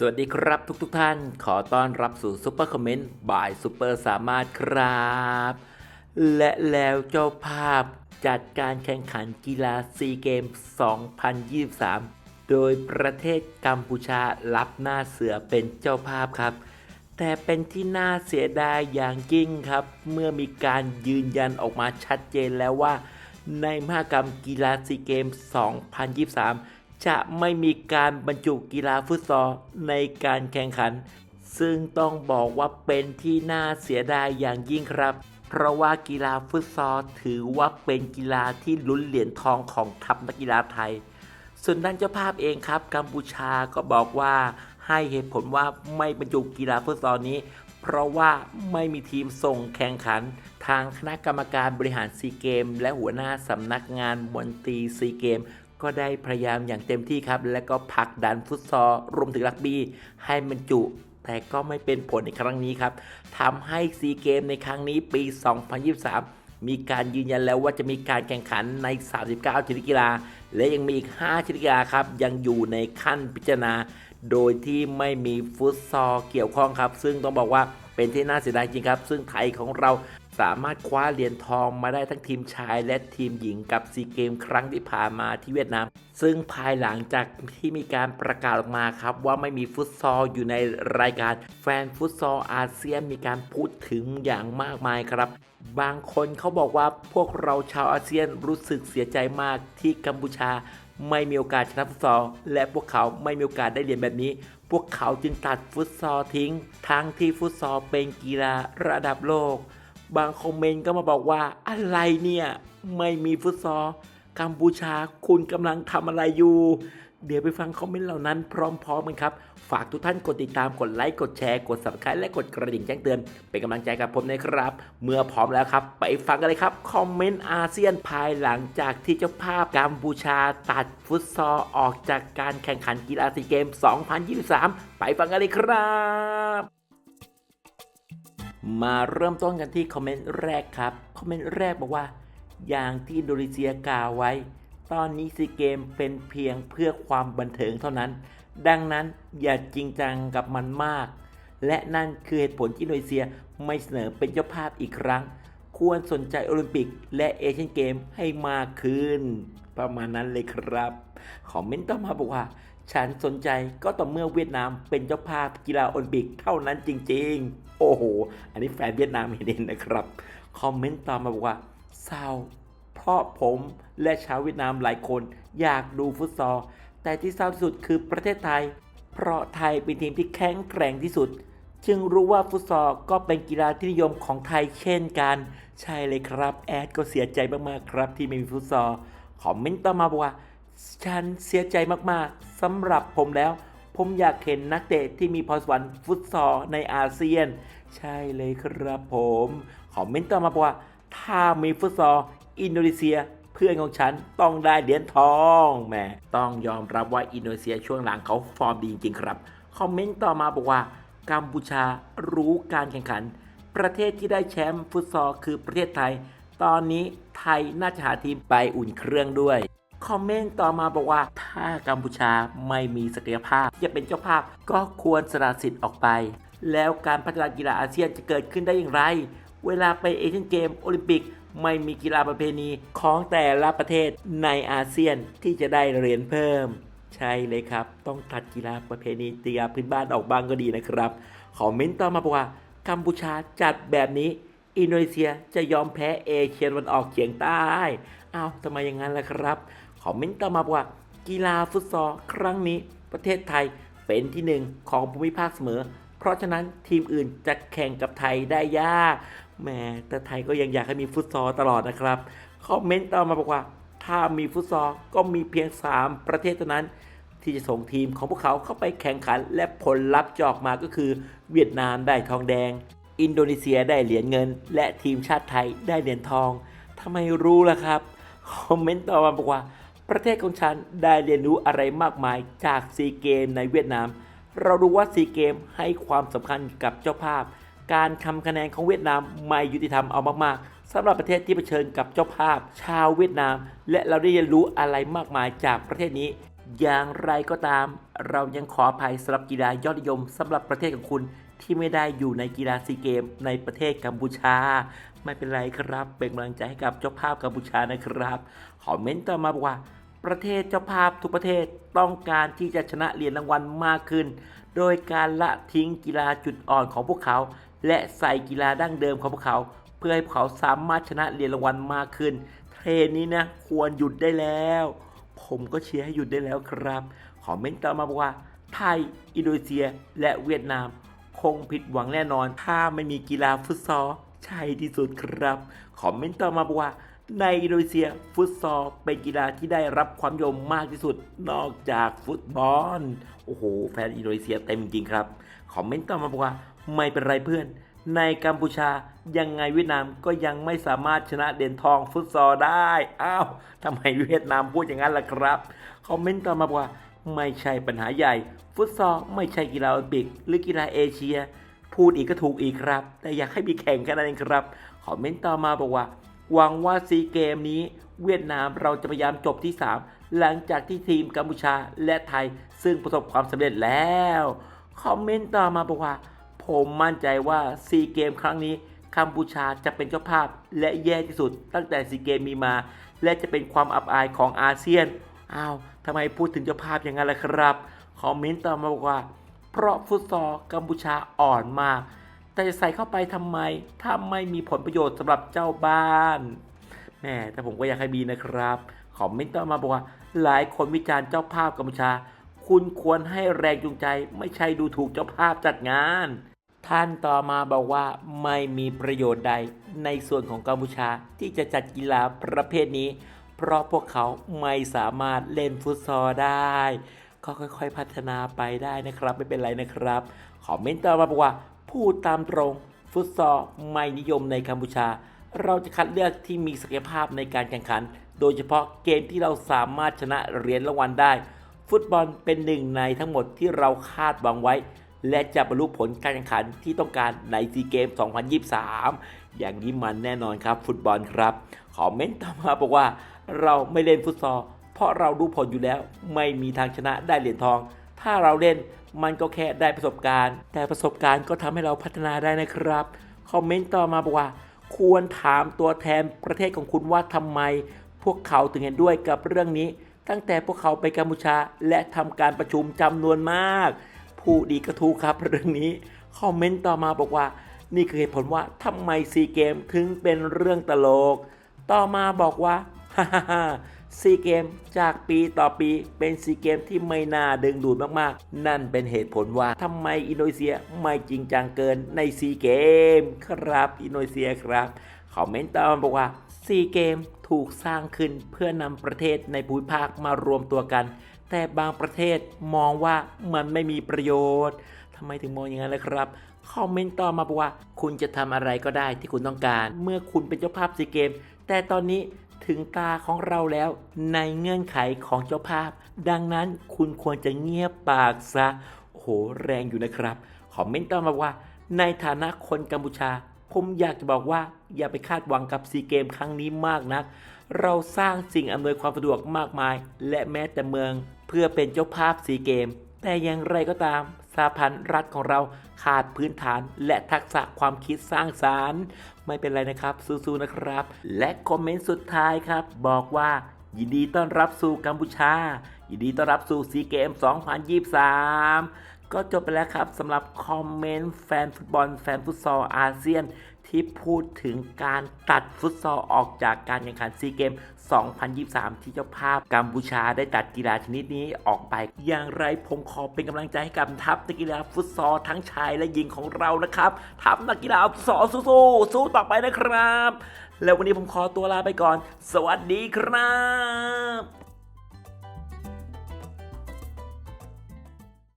สวัสดีครับทุกๆทท่านขอต้อนรับสู่ซุปเปอร์คอมเมนต์บ่ายซุปเปอร์สามารถครับ และแล้วเจ้าภาพจัดการแข่งขันกีฬาซีเกม 2023 โดยประเทศกัมพูชารับหน้าเสือเป็นเจ้าภาพครับ แต่เป็นที่น่าเสียดายอย่างยิ่งครับ เมื่อมีการยืนยันออกมาชัดเจนแล้วว่า ในมหกรรมกีฬาซีเกม 2023 จะไม่มีการบรรจุกีฬาฟุตซอลในการแข่งขัน ซึ่งต้องบอกว่าเป็นที่น่าเสียดายอย่างยิ่งครับ เพราะว่ากีฬาฟุตซอลถือว่าเป็นกีฬาที่ลุ้นเหรียญทองของทัพนักกีฬาไทย ส่วนด้านเจ้าภาพเองครับ กัมพูชาก็บอกว่าให้เหตุผลว่าไม่บรรจุกีฬาฟุตซอลนี้ เพราะว่าไม่มีทีมส่งแข่งขัน ทางคณะกรรมการบริหารซีเกม และหัวหน้าสำนักงานมนตรีซีเกม ก็ได้พยายามอย่างเต็มที่ครับ และก็ผลักดันฟุตซอลรวมถึงรักบี้ให้บรรจุ แต่ก็ไม่เป็นผลในครั้งนี้ครับทำให้ซีเกมในครั้งนี้ปี 2023 มีการยืนยันแล้วว่าจะมีการแข่งขันใน 39 ชนิดกีฬา และยังมีอีก 5 ชนิดกีฬาครับ ยังอยู่ในขั้นพิจารณา โดยที่ไม่มีฟุตซอลเกี่ยวข้องครับ ซึ่งต้องบอกว่าเป็นที่น่าเสียดายจริงครับ ซึ่งไทยของเรา สามารถคว้าเหรียญทองมาได้ทั้งทีมชายและทีมหญิงกับซีเกมครั้งที่ผ่านมาที่เวียดนาม ซึ่งภายหลังจากที่มีการประกาศออกมาครับ ว่าไม่มีฟุตซอลอยู่ในรายการ แฟนฟุตซอลอาเซียนมีการพูดถึงอย่างมากมายครับบางคนเขาบอกว่าพวกเราชาวอาเซียนรู้สึกเสียใจมากที่กัมพูชาไม่มีโอกาสชนะฟุตซอลและพวกเขาไม่มีโอกาสได้เหรียญแบบนี้ พวกเขาจึงตัดฟุตซอลทิ้ง ทั้งที่ฟุตซอลเป็นกีฬาระดับโลก บางคอมเมนต์ก็มาบอกว่าอะไรเนี่ย ไม่มีฟุตซอลกัมพูชาคุณกำลังทำอะไรอยู่ เดี๋ยวไปฟังคอมเมนต์เหล่านั้นพร้อมๆกันครับ ฝากทุกท่านกดติดตามกดไลค์ กดแชร์ กด subscribe และกดกระดิ่งแจ้งเตือน เป็นกำลังใจกับผมนะครับ เมื่อพร้อมแล้วครับ ไปฟังกันเลยครับ คอมเมนต์อาเซียนภายหลังจากที่เจ้าภาพกัมพูชาตัดฟุตซอลออกจากการแข่งขันกีฬาซีเกม 2023 ไปฟังกันเลยครับ มาเริ่มต้นกันที่คอมเมนต์แรกครับ คอมเมนต์แรกบอกว่า อย่างที่อินโดนีเซียกล่าวไว้ ตอนนี้ซีเกมเป็นเพียงเพื่อความบันเทิงเท่านั้น ดังนั้นอย่าจริงจังกับมันมาก และนั่นคือเหตุผลที่อินโดนีเซียไม่เสนอเป็นเจ้าภาพอีกครั้ง ควรสนใจโอลิมปิก และเอเชียนเกมให้มากขึ้น ประมาณนั้นเลยครับ คอมเมนต์ต่อมาบอกว่า ฉันสนใจก็ต่อเมื่อเวียดนามเป็นเจ้าภาพกีฬาโอลิมปิกเท่านั้นจริง ๆ โอ้โห อันนี้แฟนเวียดนามเห็นเองนะครับ คอมเมนต์ต่อมาบอกว่าเศร้าเพราะผมและชาวเวียดนามหลายคนอยากดูฟุตซอล แต่ที่เศร้าที่สุดคือประเทศไทย เพราะไทยเป็นทีมที่แข็งแกร่งที่สุด จึงรู้ว่าฟุตซอลก็เป็นกีฬาที่นิยมของไทยเช่นกัน ใช่เลยครับ แอดก็เสียใจมากๆครับที่ไม่มีฟุตซอล คอมเมนต์ต่อมาบอกว่า ฉันเสียใจมากๆสำหรับผมแล้ว ผมอยากเห็นนักเตะที่มีพรสวรรค์ฟุตซอลในอาเซียน ใช่เลยครับผมคอมเมนต์ต่อมาบอกว่า ถ้ามีฟุตซอลอินโดนีเซียเพื่อนของฉันต้องได้เหรียญทองแหมต้องยอมรับว่าอินโดนีเซียช่วงหลังเขาฟอร์มดีจริงๆครับคอมเมนต์ต่อมาบอกว่ากัมพูชารู้การแข่งขัน ประเทศที่ได้แชมป์ฟุตซอลคือประเทศไทย ตอนนี้ไทยน่าจะหาทีมไปอุ่นเครื่องด้วย คอมเมนต์ต่อมาบอกว่า ถ้ากัมพูชาไม่มีศักยภาพจะเป็นเจ้าภาพก็ควรสละสิทธิ์ออกไป แล้วการพัฒนากีฬาอาเซียนจะเกิดขึ้นได้อย่างไร เวลาไปเอเชียนเกมโอลิมปิกไม่มีกีฬาประเพณีของแต่ละประเทศในอาเซียนที่จะได้เหรียญเพิ่ม ใช่เลยครับ ต้องตัดกีฬาประเพณีกีฬาพื้นบ้านออกบ้างก็ดีนะครับคอมเมนต์ต่อมาบอกว่ากัมพูชาจัดแบบนี้ อินโดนีเซียจะยอมแพ้เอเชียตะวันออกเฉียงใต้อ้าวทำไมอย่างนั้นล่ะครับ คอมเมนต์ต่อมาบอกว่า กีฬาฟุตซอลครั้งนี้ ประเทศไทยเป็นที่หนึ่งของภูมิภาคเสมอ เพราะฉะนั้นทีมอื่นจะแข่งกับไทยได้ยากแหมแต่ไทยก็ยังอยากให้มีฟุตซอลตลอดนะครับคอมเมนต์ต่อมาบอกว่า ถ้ามีฟุตซอลก็มีเพียง 3 ประเทศเท่านั้น ที่จะส่งทีมของพวกเขาเข้าไปแข่งขัน และผลลัพธ์จออกมาก็คือ เวียดนามได้ทองแดง อินโดนีเซียได้เหรียญเงิน และทีมชาติไทยได้เหรียญทองทำไมรู้ล่ะครับคอมเมนต์ต่อมาบอกว่า ประเทศของฉันได้เรียนรู้อะไรมากมายจากซีเกมในเวียดนาม เรารู้ว่าซีเกมให้ความสำคัญกับเจ้าภาพ การทำคะแนนของเวียดนามไม่ยุติธรรมเอามากๆสำหรับประเทศที่เผชิญกับเจ้าภาพ ชาวเวียดนาม และเราได้เรียนรู้อะไรมากมายจากประเทศนี้ อย่างไรก็ตาม เรายังขออภัยสำหรับกีฬายอดนิยมสำหรับประเทศของคุณที่ไม่ได้อยู่ในกีฬาซีเกมในประเทศกัมพูชา ไม่เป็นไรครับ เป็นกำลังใจให้กับเจ้าภาพกัมพูชานะครับคอมเมนต์ต่อมาบอกว่า ประเทศเจ้าภาพทุกประเทศต้องการที่จะชนะเหรียญรางวัลมากขึ้น โดยการละทิ้งกีฬาจุดอ่อนของพวกเขา และใส่กีฬาดั้งเดิมของพวกเขา เพื่อให้พวกเขาสามารถชนะเหรียญรางวัลมากขึ้น เทรนนี้นะควรหยุดได้แล้ว ผมก็เชียร์ให้หยุดได้แล้วครับคอมเมนต์ต่อมาบอกว่า ไทย อินโดนีเซีย และเวียดนาม คงผิดหวังแน่นอน ถ้าไม่มีกีฬาฟุตซอลใช่ที่สุดครับคอมเมนต์ต่อมาบอกว่า ในอินโดนีเซียฟุตซอลเป็นกีฬาที่ได้รับความนิยมมากที่สุดนอกจากฟุตบอล โอ้โห แฟนอินโดนีเซียเต็มจริงครับ คอมเมนต์ต่อมาบอกว่าไม่เป็นไรเพื่อน ในกัมพูชายังไงเวียดนามก็ยังไม่สามารถชนะเหรียญทองฟุตซอลได้ อ้าวทำไมเวียดนามพูดอย่างนั้นล่ะครับ คอมเมนต์ต่อมาบอกว่าไม่ใช่ปัญหาใหญ่ ฟุตซอลไม่ใช่กีฬาโอลิมปิก หรือกีฬาเอเชีย พูดอีกก็ถูกอีกครับ แต่อยากให้มีแข่งแค่นั้นเองครับ คอมเมนต์ต่อมาบอกว่า หวังว่าซีเกมนี้เวียดนามเราจะพยายามจบที่ 3 หลังจากที่ทีมกัมพูชาและไทย ซึ่งประสบความสำเร็จแล้ว คอมเมนต์ต่อมาบอกว่า ผมมั่นใจว่าซีเกมครั้งนี้กัมพูชาจะเป็นเจ้าภาพและแย่ที่สุดตั้งแต่ซีเกมมีมา และจะเป็นความอับอายของอาเซียนอ้าวทำไมพูดถึงเจ้าภาพอย่างนั้นล่ะครับ คอมเมนต์ต่อมาบอกว่า เพราะฟุตซอลกัมพูชาอ่อนมาก แต่จะใส่เข้าไปทำไม ถ้าไม่มีผลประโยชน์สำหรับเจ้าบ้านแหม่แต่ผมก็อยากให้มีนะครับคอมเมนต์ต่อมาบอกว่า หลายคนวิจารณ์เจ้าภาพกัมพูชา คุณควรให้แรงจูงใจ ไม่ใช่ดูถูกเจ้าภาพจัดงาน ท่านต่อมาบอกว่าไม่มีประโยชน์ใดในส่วนของกัมพูชาที่จะจัดกีฬาประเภทนี้ เพราะพวกเขาไม่สามารถเล่นฟุตซอลได้ ก็ค่อยๆพัฒนาไปได้นะครับ ไม่เป็นไรนะครับคอมเมนต์ต่อมาบอกว่า พูดตามตรง ฟุตซอลไม่นิยมในกัมพูชา เราจะคัดเลือกที่มีศักยภาพในการแข่งขัน โดยเฉพาะเกมที่เราสามารถชนะเหรียญรางวัลได้ ฟุตบอลเป็นหนึ่งในทั้งหมดที่เราคาดหวังไว้ และจะบรรลุผลการแข่งขันที่ต้องการในซีเกม 2023 อย่างนี้มันแน่นอนครับฟุตบอลครับคอมเมนต์ต่อมาบอกว่า เราไม่เล่นฟุตซอลเพราะเรารู้ผลอยู่แล้ว ไม่มีทางชนะได้เหรียญทอง ถ้าเราเล่น มันก็แค่ได้ประสบการณ์ แต่ประสบการณ์ก็ทำให้เราพัฒนาได้นะครับ คอมเมนต์ต่อมาบอกว่า ควรถามตัวแทนประเทศของคุณว่าทำไม พวกเขาถึงเห็นด้วยกับเรื่องนี้ ตั้งแต่พวกเขาไปกัมพูชา และทำการประชุมจำนวนมาก ผู้ดีก็ถูครับเรื่องนี้ คอมเมนต์ต่อมาบอกว่า นี่คือเหตุผลว่าทำไมซีเกมถึงเป็นเรื่องตลก ต่อมาบอกว่าฮ่าฮ่า ซีเกมจากปีต่อปีเป็นซีเกมที่ไม่น่าดึงดูดมากๆ นั่นเป็นเหตุผลว่าทำไมอินโดนีเซียไม่จริงจังเกินในซีเกมครับอินโดนีเซียครับคอมเมนต์ต่อมาบอกว่าซีเกมถูกสร้างขึ้นเพื่อนำประเทศในภูมิภาคมารวมตัวกัน แต่บางประเทศมองว่ามันไม่มีประโยชน์ทำไมถึงมองอย่างนั้นล่ะครับคอมเมนต์ต่อมาบอกว่า คุณจะทำอะไรก็ได้ที่คุณต้องการ เมื่อคุณเป็นเจ้าภาพซีเกม แต่ตอนนี้ ถึงตาของเราแล้วในเงื่อนไขของเจ้าภาพ ดังนั้นคุณควรจะเงียบปากซะ โอ้โห แรงอยู่นะครับ คอมเมนต์ต่อมาว่า ในฐานะคนกัมพูชา ผมอยากจะบอกว่าอย่าไปคาดหวังกับซีเกมครั้งนี้มากนัก เราสร้างสิ่งอำนวยความสะดวกมากมาย และแม้แต่เมือง เพื่อเป็นเจ้าภาพซีเกม แต่อย่างไรก็ตาม สาพันธ์รัฐของเราขาดพื้นฐานและทักษะความคิดสร้างสารรค์ ไม่เป็นไรนะครับสู้ๆนะครับ และคอมเมนต์สุดท้ายครับ บอกว่ายินดีต้อนรับสู่กัมพูชา ยินดีต้อนรับสู่ซีเกม 2023 ก็จบไปแล้วครับสำหรับคอมเมนต์แฟนฟุตบอล แฟนฟุตซอลอาเซียน ที่พูดถึงการตัดฟุตซอลออกจากการแข่งขันซีเกม 2023 ที่เจ้าภาพกัมพูชาได้ตัดกีฬาชนิดนี้ออกไป อย่างไรผมขอเป็นกำลังใจให้กับทัพนักกีฬาฟุตซอลทั้งชายและหญิงของเรานะครับทัพนักกีฬาฟุตซอลสู้ๆสู้ต่อไปนะครับ แล้ววันนี้ผมขอตัวลาไปก่อน สวัสดีครับ